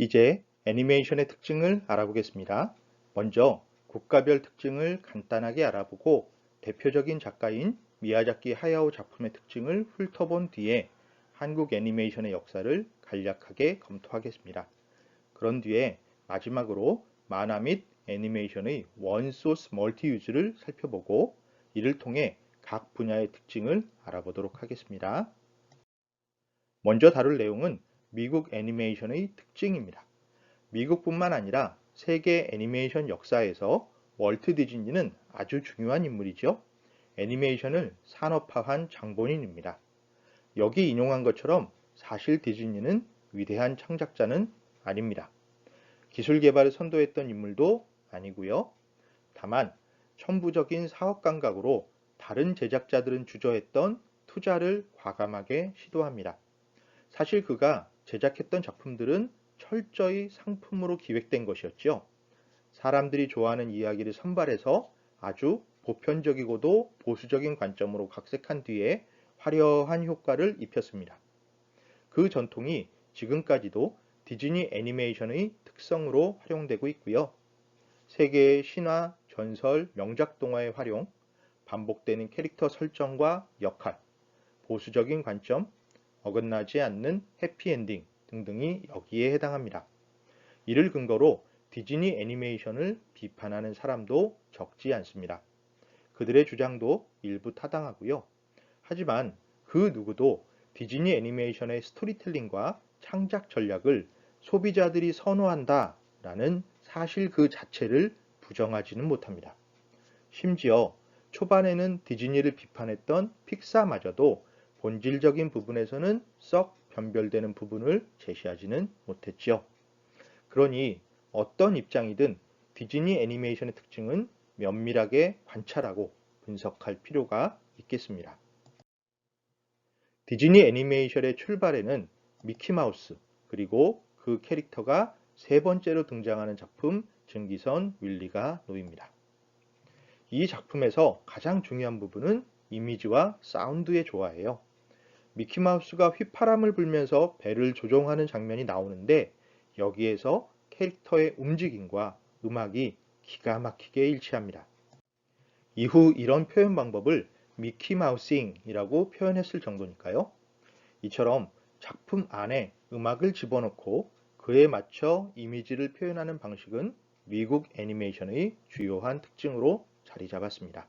이제 애니메이션의 특징을 알아보겠습니다. 먼저 국가별 특징을 간단하게 알아보고 대표적인 작가인 미야자키 하야오 작품의 특징을 훑어본 뒤에 한국 애니메이션의 역사를 간략하게 검토하겠습니다. 그런 뒤에 마지막으로 만화 및 애니메이션의 원소스 멀티유즈를 살펴보고 이를 통해 각 분야의 특징을 알아보도록 하겠습니다. 먼저 다룰 내용은 미국 애니메이션의 특징입니다. 미국뿐만 아니라 세계 애니메이션 역사에서 월트 디즈니는 아주 중요한 인물이죠. 애니메이션을 산업화한 장본인입니다. 여기 인용한 것처럼 사실 디즈니는 위대한 창작자는 아닙니다. 기술 개발을 선도했던 인물도 아니고요. 다만 천부적인 사업 감각으로 다른 제작자들은 주저했던 투자를 과감하게 시도합니다. 사실 그가 제작했던 작품들은 철저히 상품으로 기획된 것이었죠. 사람들이 좋아하는 이야기를 선발해서 아주 보편적이고도 보수적인 관점으로 각색한 뒤에 화려한 효과를 입혔습니다. 그 전통이 지금까지도 디즈니 애니메이션의 특성으로 활용되고 있고요. 세계의 신화, 전설, 명작 동화의 활용, 반복되는 캐릭터 설정과 역할, 보수적인 관점, 어긋나지 않는 해피엔딩 등등이 여기에 해당합니다. 이를 근거로 디즈니 애니메이션을 비판하는 사람도 적지 않습니다. 그들의 주장도 일부 타당하고요. 하지만 그 누구도 디즈니 애니메이션의 스토리텔링과 창작 전략을 소비자들이 선호한다 라는 사실 그 자체를 부정하지는 못합니다. 심지어 초반에는 디즈니를 비판했던 픽사마저도 본질적인 부분에서는 썩 변별되는 부분을 제시하지는 못했죠. 그러니 어떤 입장이든 디즈니 애니메이션의 특징은 면밀하게 관찰하고 분석할 필요가 있겠습니다. 디즈니 애니메이션의 출발에는 미키마우스 그리고 그 캐릭터가 세 번째로 등장하는 작품 증기선 윌리가 놓입니다. 이 작품에서 가장 중요한 부분은 이미지와 사운드의 조화예요. 미키마우스가 휘파람을 불면서 배를 조종하는 장면이 나오는데 여기에서 캐릭터의 움직임과 음악이 기가 막히게 일치합니다. 이후 이런 표현 방법을 미키마우싱이라고 표현했을 정도니까요. 이처럼 작품 안에 음악을 집어넣고 그에 맞춰 이미지를 표현하는 방식은 미국 애니메이션의 주요한 특징으로 자리 잡았습니다.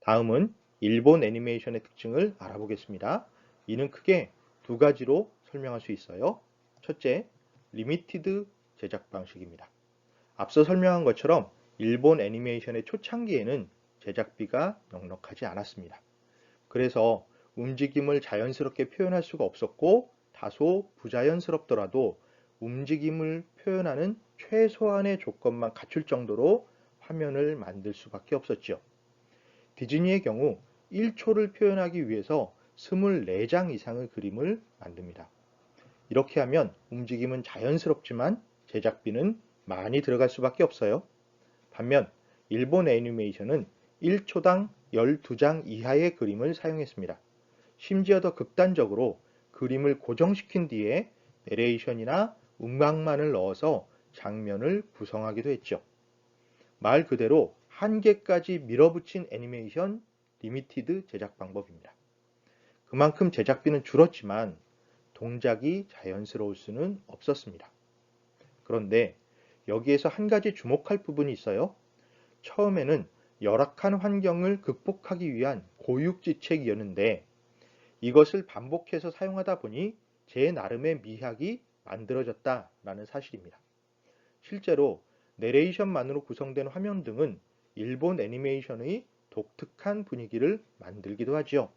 다음은 일본 애니메이션의 특징을 알아보겠습니다. 이는 크게 두 가지로 설명할 수 있어요. 첫째, 리미티드 제작 방식입니다. 앞서 설명한 것처럼 일본 애니메이션의 초창기에는 제작비가 넉넉하지 않았습니다. 그래서 움직임을 자연스럽게 표현할 수가 없었고 다소 부자연스럽더라도 움직임을 표현하는 최소한의 조건만 갖출 정도로 화면을 만들 수밖에 없었죠. 디즈니의 경우 1초를 표현하기 위해서 24장 이상의 그림을 만듭니다. 이렇게 하면 움직임은 자연스럽지만 제작비는 많이 들어갈 수밖에 없어요. 반면 일본 애니메이션은 1초당 12장 이하의 그림을 사용했습니다. 심지어 더 극단적으로 그림을 고정시킨 뒤에 내레이션이나 음악만을 넣어서 장면을 구성하기도 했죠. 말 그대로 한계까지 밀어붙인 애니메이션 리미티드 제작 방법입니다. 그만큼 제작비는 줄었지만 동작이 자연스러울 수는 없었습니다. 그런데 여기에서 한 가지 주목할 부분이 있어요. 처음에는 열악한 환경을 극복하기 위한 고육지책이었는데 이것을 반복해서 사용하다 보니 제 나름의 미학이 만들어졌다라는 사실입니다. 실제로 내레이션만으로 구성된 화면 등은 일본 애니메이션의 독특한 분위기를 만들기도 하지요.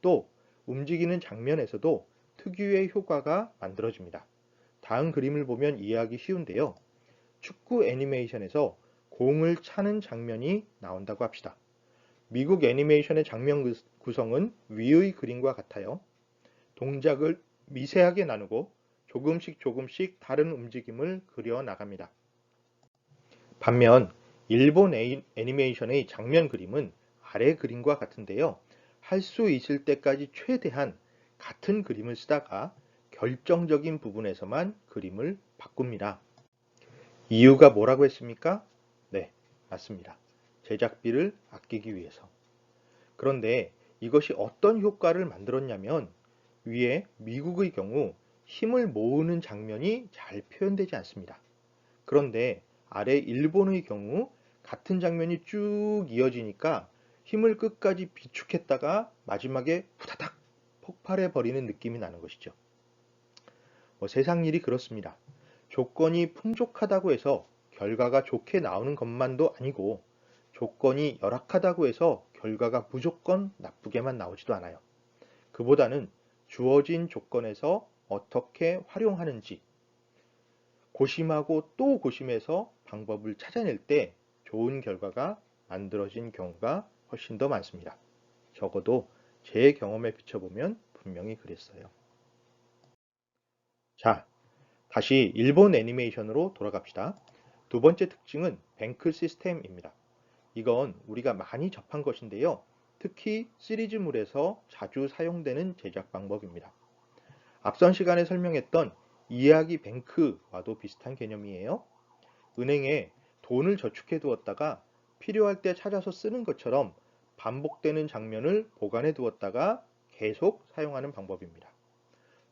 또 움직이는 장면에서도 특유의 효과가 만들어집니다. 다음 그림을 보면 이해하기 쉬운데요. 축구 애니메이션에서 공을 차는 장면이 나온다고 합시다. 미국 애니메이션의 장면 구성은 위의 그림과 같아요. 동작을 미세하게 나누고 조금씩 조금씩 다른 움직임을 그려 나갑니다. 반면 일본 애니메이션의 장면 그림은 아래 그림과 같은데요. 할 수 있을 때까지 최대한 같은 그림을 쓰다가 결정적인 부분에서만 그림을 바꿉니다. 이유가 뭐라고 했습니까? 네, 맞습니다. 제작비를 아끼기 위해서. 그런데 이것이 어떤 효과를 만들었냐면 위에 미국의 경우 힘을 모으는 장면이 잘 표현되지 않습니다. 그런데 아래 일본의 경우 같은 장면이 쭉 이어지니까 힘을 끝까지 비축했다가 마지막에 후다닥 폭발해 버리는 느낌이 나는 것이죠. 뭐 세상 일이 그렇습니다. 조건이 풍족하다고 해서 결과가 좋게 나오는 것만도 아니고 조건이 열악하다고 해서 결과가 무조건 나쁘게만 나오지도 않아요. 그보다는 주어진 조건에서 어떻게 활용하는지 고심하고 또 고심해서 방법을 찾아낼 때 좋은 결과가 만들어진 경우가 훨씬 더 많습니다. 적어도 제 경험에 비춰보면 분명히 그랬어요. 자, 다시 일본 애니메이션으로 돌아갑시다. 두 번째 특징은 뱅크 시스템입니다. 이건 우리가 많이 접한 것인데요. 특히 시리즈물에서 자주 사용되는 제작 방법입니다. 앞선 시간에 설명했던 이야기 뱅크와도 비슷한 개념이에요. 은행에 돈을 저축해 두었다가 필요할 때 찾아서 쓰는 것처럼 반복되는 장면을 보관해 두었다가 계속 사용하는 방법입니다.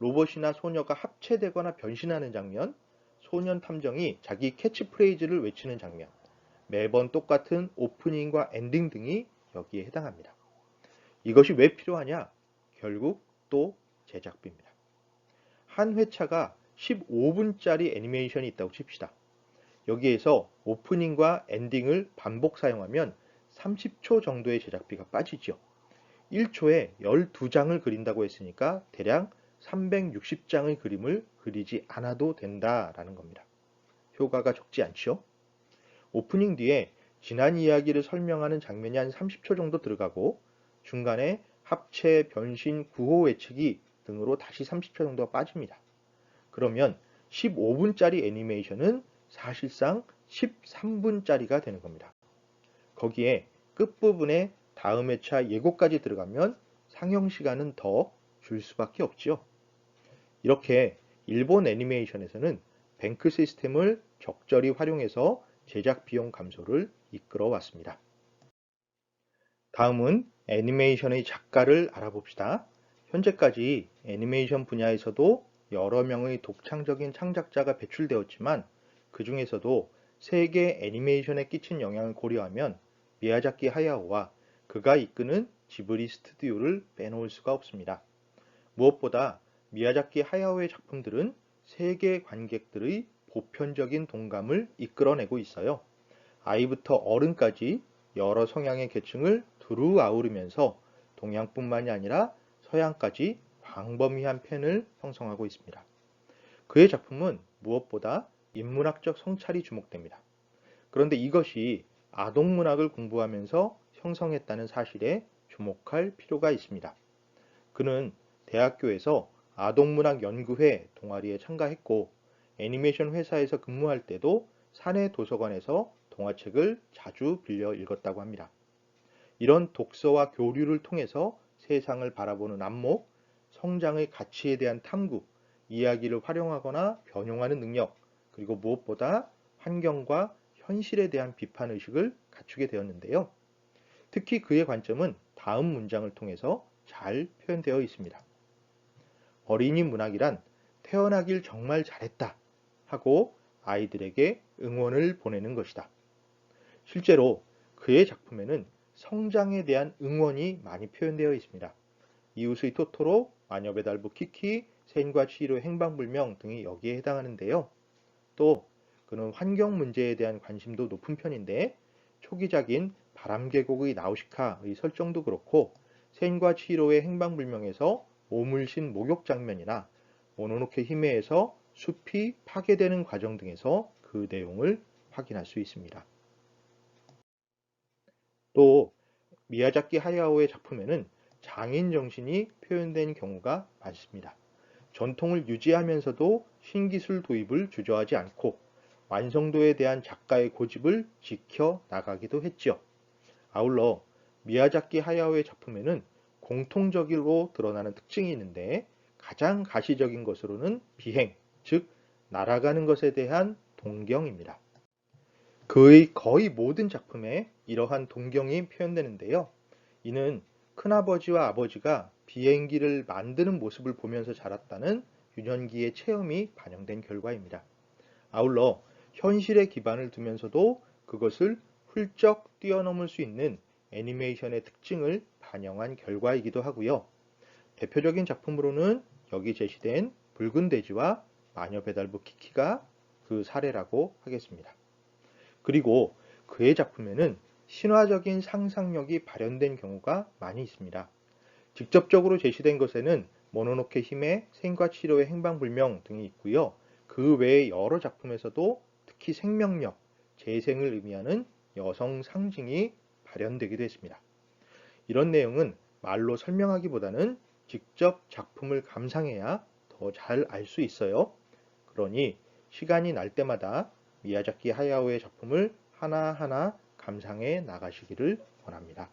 로봇이나 소녀가 합체되거나 변신하는 장면, 소년 탐정이 자기 캐치프레이즈를 외치는 장면, 매번 똑같은 오프닝과 엔딩 등이 여기에 해당합니다. 이것이 왜 필요하냐? 결국 또 제작비입니다. 한 회차가 15분짜리 애니메이션이 있다고 칩시다. 여기에서 오프닝과 엔딩을 반복 사용하면 30초 정도의 제작비가 빠지죠. 1초에 12장을 그린다고 했으니까 대략 360장의 그림을 그리지 않아도 된다라는 겁니다. 효과가 적지 않죠? 오프닝 뒤에 지난 이야기를 설명하는 장면이 한 30초 정도 들어가고 중간에 합체, 변신, 구호 외치기 등으로 다시 30초 정도가 빠집니다. 그러면 15분짜리 애니메이션은 사실상 13분짜리가 되는 겁니다. 거기에 끝부분에 다음 회차 예고까지 들어가면 상영 시간은 더 줄 수밖에 없죠. 이렇게 일본 애니메이션에서는 뱅크 시스템을 적절히 활용해서 제작 비용 감소를 이끌어 왔습니다. 다음은 애니메이션의 작가를 알아봅시다. 현재까지 애니메이션 분야에서도 여러 명의 독창적인 창작자가 배출되었지만 그 중에서도 세계 애니메이션에 끼친 영향을 고려하면 미야자키 하야오와 그가 이끄는 지브리 스튜디오를 빼놓을 수가 없습니다. 무엇보다 미야자키 하야오의 작품들은 세계 관객들의 보편적인 동감을 이끌어내고 있어요. 아이부터 어른까지 여러 성향의 계층을 두루 아우르면서 동양뿐만이 아니라 서양까지 광범위한 팬을 형성하고 있습니다. 그의 작품은 무엇보다 인문학적 성찰이 주목됩니다. 그런데 이것이 아동문학을 공부하면서 형성했다는 사실에 주목할 필요가 있습니다. 그는 대학교에서 아동문학 연구회 동아리에 참가했고 애니메이션 회사에서 근무할 때도 사내 도서관에서 동화책을 자주 빌려 읽었다고 합니다. 이런 독서와 교류를 통해서 세상을 바라보는 안목, 성장의 가치에 대한 탐구, 이야기를 활용하거나 변용하는 능력, 그리고 무엇보다 환경과 현실에 대한 비판 의식을 갖추게 되었는데요. 특히 그의 관점은 다음 문장을 통해서 잘 표현되어 있습니다. 어린이 문학이란 태어나길 정말 잘했다 하고 아이들에게 응원을 보내는 것이다. 실제로 그의 작품에는 성장에 대한 응원이 많이 표현되어 있습니다. 이웃의 토토로, 마녀배달부 키키, 샌과 치히로의 행방불명 등이 여기에 해당하는데요. 또 그는 환경 문제에 대한 관심도 높은 편인데 초기작인 바람계곡의 나우시카의 설정도 그렇고 샌과 치히로의 행방불명에서 오물신 목욕 장면이나 모노노케 히메에서 숲이 파괴되는 과정 등에서 그 내용을 확인할 수 있습니다. 또 미야자키 하야오의 작품에는 장인 정신이 표현된 경우가 많습니다. 전통을 유지하면서도 신기술 도입을 주저하지 않고 완성도에 대한 작가의 고집을 지켜 나가기도 했죠. 아울러 미야자키 하야오의 작품에는 공통적으로 드러나는 특징이 있는데 가장 가시적인 것으로는 비행, 즉 날아가는 것에 대한 동경입니다. 그의 거의 모든 작품에 이러한 동경이 표현되는데요. 이는 큰아버지와 아버지가 비행기를 만드는 모습을 보면서 자랐다는 유년기의 체험이 반영된 결과입니다. 아울러 현실에 기반을 두면서도 그것을 훌쩍 뛰어넘을 수 있는 애니메이션의 특징을 반영한 결과이기도 하고요. 대표적인 작품으로는 여기 제시된 붉은 돼지와 마녀 배달부 키키가 그 사례라고 하겠습니다. 그리고 그의 작품에는 신화적인 상상력이 발현된 경우가 많이 있습니다. 직접적으로 제시된 것에는 모노노케 힘의 생과 치료의 행방불명 등이 있고요. 그 외의 여러 작품에서도 특히 생명력, 재생을 의미하는 여성 상징이 발현되기도 했습니다. 이런 내용은 말로 설명하기보다는 직접 작품을 감상해야 더 잘 알 수 있어요. 그러니 시간이 날 때마다 미야자키 하야오의 작품을 하나하나 감상해 나가시기를 원합니다.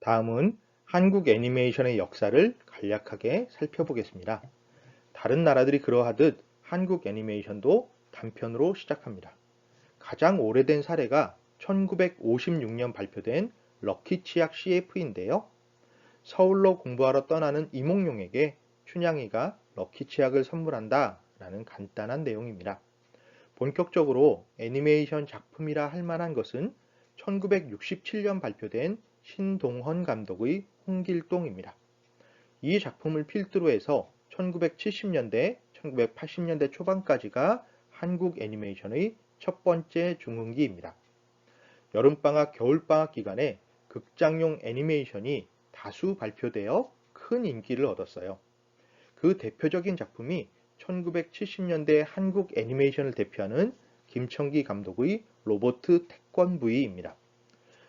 다음은 한국 애니메이션의 역사를 간략하게 살펴보겠습니다. 다른 나라들이 그러하듯 한국 애니메이션도 단편으로 시작합니다. 가장 오래된 사례가 1956년 발표된 럭키 치약 CF인데요. 서울로 공부하러 떠나는 이몽룡에게 춘향이가 럭키 치약을 선물한다 라는 간단한 내용입니다. 본격적으로 애니메이션 작품이라 할 만한 것은 1967년 발표된 신동헌 감독의 홍길동입니다. 이 작품을 필두로 해서 1970년대, 1980년대 초반까지가 한국 애니메이션의 첫 번째 중흥기입니다. 여름방학, 겨울방학 기간에 극장용 애니메이션이 다수 발표되어 큰 인기를 얻었어요. 그 대표적인 작품이 1970년대 한국 애니메이션을 대표하는 김청기 감독의 로버트 태권브이입니다.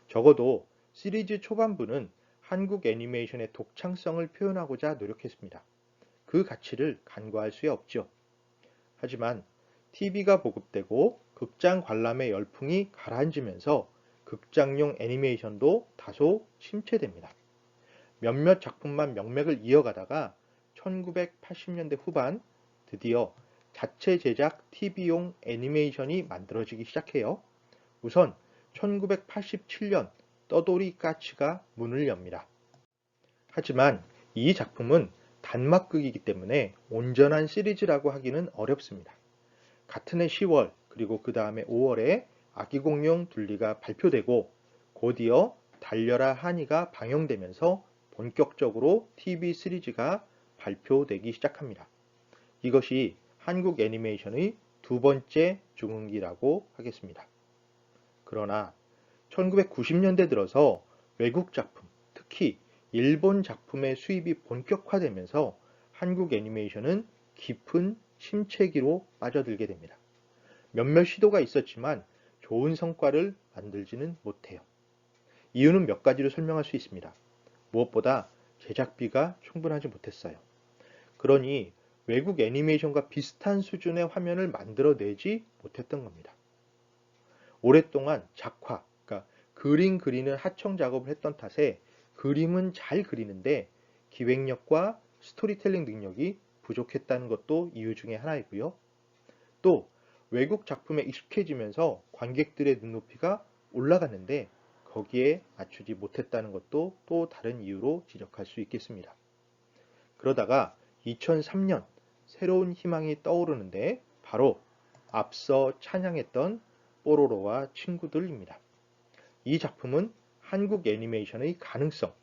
적어도 시리즈 초반부는 한국 애니메이션의 독창성을 표현하고자 노력했습니다. 그 가치를 간과할 수 없죠. 하지만 TV가 보급되고 극장 관람의 열풍이 가라앉으면서 극장용 애니메이션도 다소 침체됩니다. 몇몇 작품만 명맥을 이어가다가 1980년대 후반 드디어 자체 제작 TV용 애니메이션이 만들어지기 시작해요. 우선 1987년 떠돌이 까치가 문을 엽니다. 하지만 이 작품은 단막극이기 때문에 온전한 시리즈라고 하기는 어렵습니다. 같은 해 10월 그리고 그 다음에 5월에 아기공룡 둘리가 발표되고 곧이어 달려라 하니가 방영되면서 본격적으로 TV 시리즈가 발표되기 시작합니다. 이것이 한국 애니메이션의 두 번째 중흥기라고 하겠습니다. 그러나 1990년대 들어서 외국 작품, 특히 일본 작품의 수입이 본격화되면서 한국 애니메이션은 깊은 침체기로 빠져들게 됩니다. 몇몇 시도가 있었지만 좋은 성과를 만들지는 못해요. 이유는 몇 가지로 설명할 수 있습니다. 무엇보다 제작비가 충분하지 못했어요. 그러니 외국 애니메이션과 비슷한 수준의 화면을 만들어내지 못했던 겁니다. 오랫동안 작화, 그러니까 그림 그리는 하청 작업을 했던 탓에 그림은 잘 그리는데 기획력과 스토리텔링 능력이 부족했다는 것도 이유 중에 하나이고요. 또 외국 작품에 익숙해지면서 관객들의 눈높이가 올라갔는데 거기에 맞추지 못했다는 것도 또 다른 이유로 지적할 수 있겠습니다. 그러다가 2003년 새로운 희망이 떠오르는데 바로 앞서 찬양했던 뽀로로와 친구들입니다. 이 작품은 한국 애니메이션의 가능성,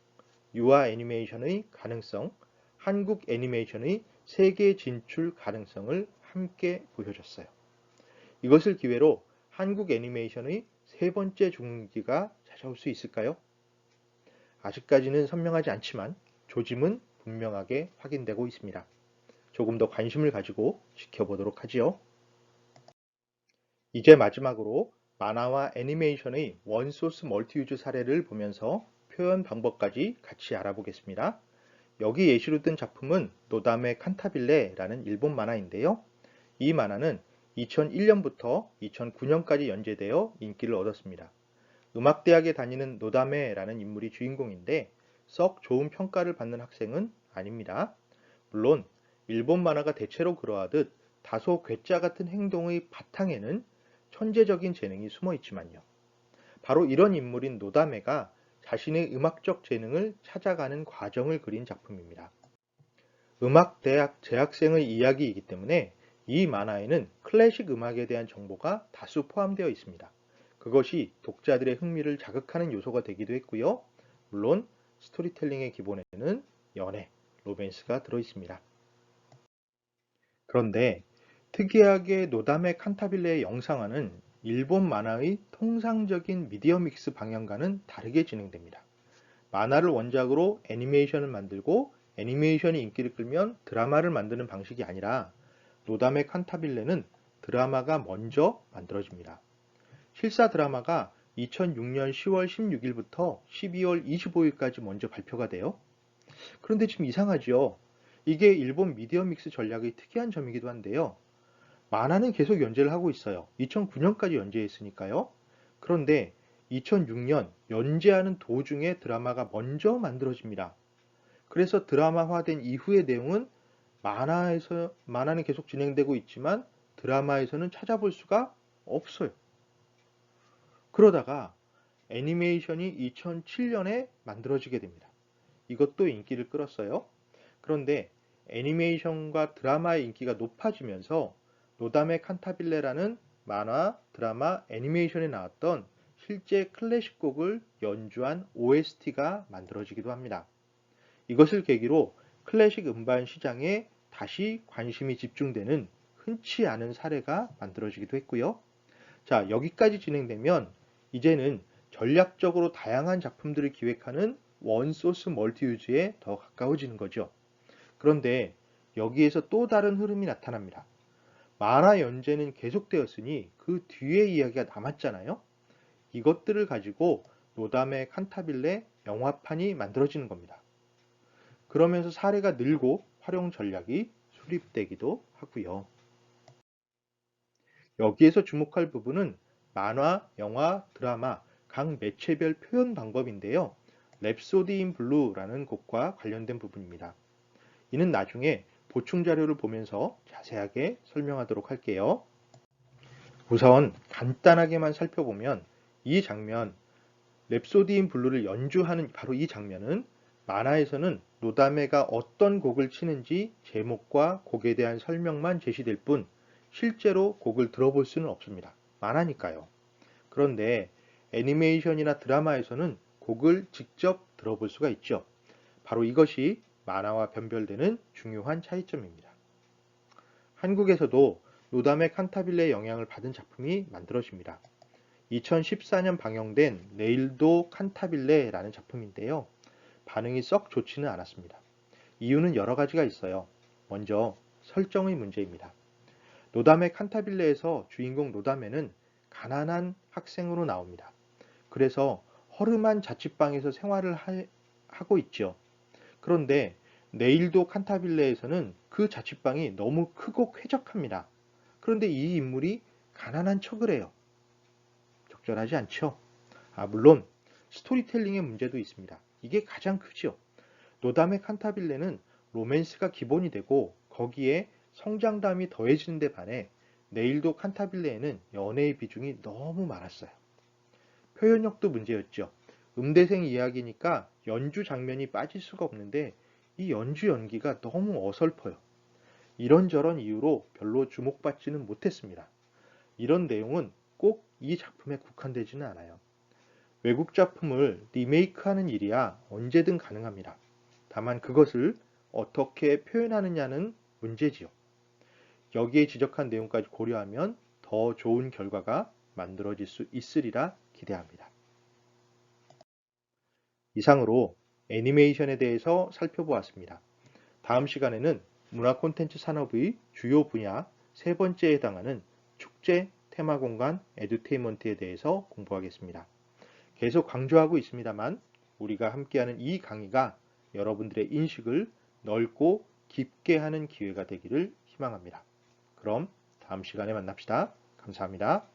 유아 애니메이션의 가능성, 한국 애니메이션의 세계 진출 가능성을 함께 보여줬어요. 이것을 기회로 한국 애니메이션의 세 번째 중기가 찾아올 수 있을까요? 아직까지는 선명하지 않지만 조짐은 분명하게 확인되고 있습니다. 조금 더 관심을 가지고 지켜보도록 하지요. 이제 마지막으로 만화와 애니메이션의 원소스 멀티유즈 사례를 보면서 표현 방법까지 같이 알아보겠습니다. 여기 예시로 든 작품은 노담의 칸타빌레라는 일본 만화인데요. 이 만화는 2001년부터 2009년까지 연재되어 인기를 얻었습니다. 음악대학에 다니는 노다메라는 인물이 주인공인데 썩 좋은 평가를 받는 학생은 아닙니다. 물론 일본 만화가 대체로 그러하듯 다소 괴짜 같은 행동의 바탕에는 천재적인 재능이 숨어 있지만요. 바로 이런 인물인 노다메가 자신의 음악적 재능을 찾아가는 과정을 그린 작품입니다. 음악대학 재학생의 이야기이기 때문에 이 만화에는 클래식 음악에 대한 정보가 다수 포함되어 있습니다. 그것이 독자들의 흥미를 자극하는 요소가 되기도 했고요. 물론 스토리텔링의 기본에는 연애, 로맨스가 들어 있습니다. 그런데 특이하게 노담의 칸타빌레의 영상화는 일본 만화의 통상적인 미디어 믹스 방향과는 다르게 진행됩니다. 만화를 원작으로 애니메이션을 만들고 애니메이션이 인기를 끌면 드라마를 만드는 방식이 아니라 노담의 칸타빌레는 드라마가 먼저 만들어집니다. 실사 드라마가 2006년 10월 16일부터 12월 25일까지 먼저 발표가 돼요. 그런데 지금 이상하죠? 이게 일본 미디어 믹스 전략의 특이한 점이기도 한데요. 만화는 계속 연재를 하고 있어요. 2009년까지 연재했으니까요. 그런데 2006년 연재하는 도중에 드라마가 먼저 만들어집니다. 그래서 드라마화된 이후의 내용은 만화에서 만화는 계속 진행되고 있지만 드라마에서는 찾아볼 수가 없어요. 그러다가 애니메이션이 2007년에 만들어지게 됩니다. 이것도 인기를 끌었어요. 그런데 애니메이션과 드라마의 인기가 높아지면서 노담의 칸타빌레라는 만화, 드라마, 애니메이션에 나왔던 실제 클래식 곡을 연주한 OST가 만들어지기도 합니다. 이것을 계기로 클래식 음반 시장에 다시 관심이 집중되는 흔치 않은 사례가 만들어지기도 했고요. 자, 여기까지 진행되면 이제는 전략적으로 다양한 작품들을 기획하는 원소스 멀티유즈에 더 가까워지는 거죠. 그런데 여기에서 또 다른 흐름이 나타납니다. 만화 연재는 계속되었으니 그 뒤에 이야기가 남았잖아요. 이것들을 가지고 노담의 칸타빌레 영화판이 만들어지는 겁니다. 그러면서 사례가 늘고 활용 전략이 수립되기도 하고요. 여기에서 주목할 부분은 만화, 영화, 드라마 각 매체별 표현 방법인데요. 랩소디 인 블루라는 곡과 관련된 부분입니다. 이는 나중에 보충 자료를 보면서 자세하게 설명하도록 할게요. 우선 간단하게만 살펴보면 이 장면 랩소디인 블루를 연주하는 바로 이 장면은 만화에서는 노다메가 어떤 곡을 치는지 제목과 곡에 대한 설명만 제시될 뿐 실제로 곡을 들어볼 수는 없습니다. 만화니까요. 그런데 애니메이션이나 드라마에서는 곡을 직접 들어볼 수가 있죠. 바로 이것이 만화와 변별되는 중요한 차이점입니다. 한국에서도 노담의 칸타빌레의 영향을 받은 작품이 만들어집니다. 2014년 방영된 내일도 칸타빌레라는 작품인데요. 반응이 썩 좋지는 않았습니다. 이유는 여러 가지가 있어요. 먼저 설정의 문제입니다. 노담의 칸타빌레에서 주인공 노담에는 가난한 학생으로 나옵니다. 그래서 허름한 자취방에서 생활을 하, 고 있죠. 그런데 내일도 칸타빌레에서는 그 자취방이 너무 크고 쾌적합니다. 그런데 이 인물이 가난한 척을 해요. 적절하지 않죠? 아, 물론 스토리텔링의 문제도 있습니다. 이게 가장 크죠. 노담의 칸타빌레는 로맨스가 기본이 되고 거기에 성장담이 더해지는 데 반해 내일도 칸타빌레에는 연애의 비중이 너무 많았어요. 표현력도 문제였죠. 음대생 이야기니까 연주 장면이 빠질 수가 없는데 이 연주 연기가 너무 어설퍼요. 이런저런 이유로 별로 주목받지는 못했습니다. 이런 내용은 꼭 이 작품에 국한되지는 않아요. 외국 작품을 리메이크하는 일이야 언제든 가능합니다. 다만 그것을 어떻게 표현하느냐는 문제지요. 여기에 지적한 내용까지 고려하면 더 좋은 결과가 만들어질 수 있으리라 기대합니다. 이상으로 애니메이션에 대해서 살펴보았습니다. 다음 시간에는 문화 콘텐츠 산업의 주요 분야 세 번째에 해당하는 축제, 테마 공간, 에듀테인먼트에 대해서 공부하겠습니다. 계속 강조하고 있습니다만 우리가 함께하는 이 강의가 여러분들의 인식을 넓고 깊게 하는 기회가 되기를 희망합니다. 그럼 다음 시간에 만납시다. 감사합니다.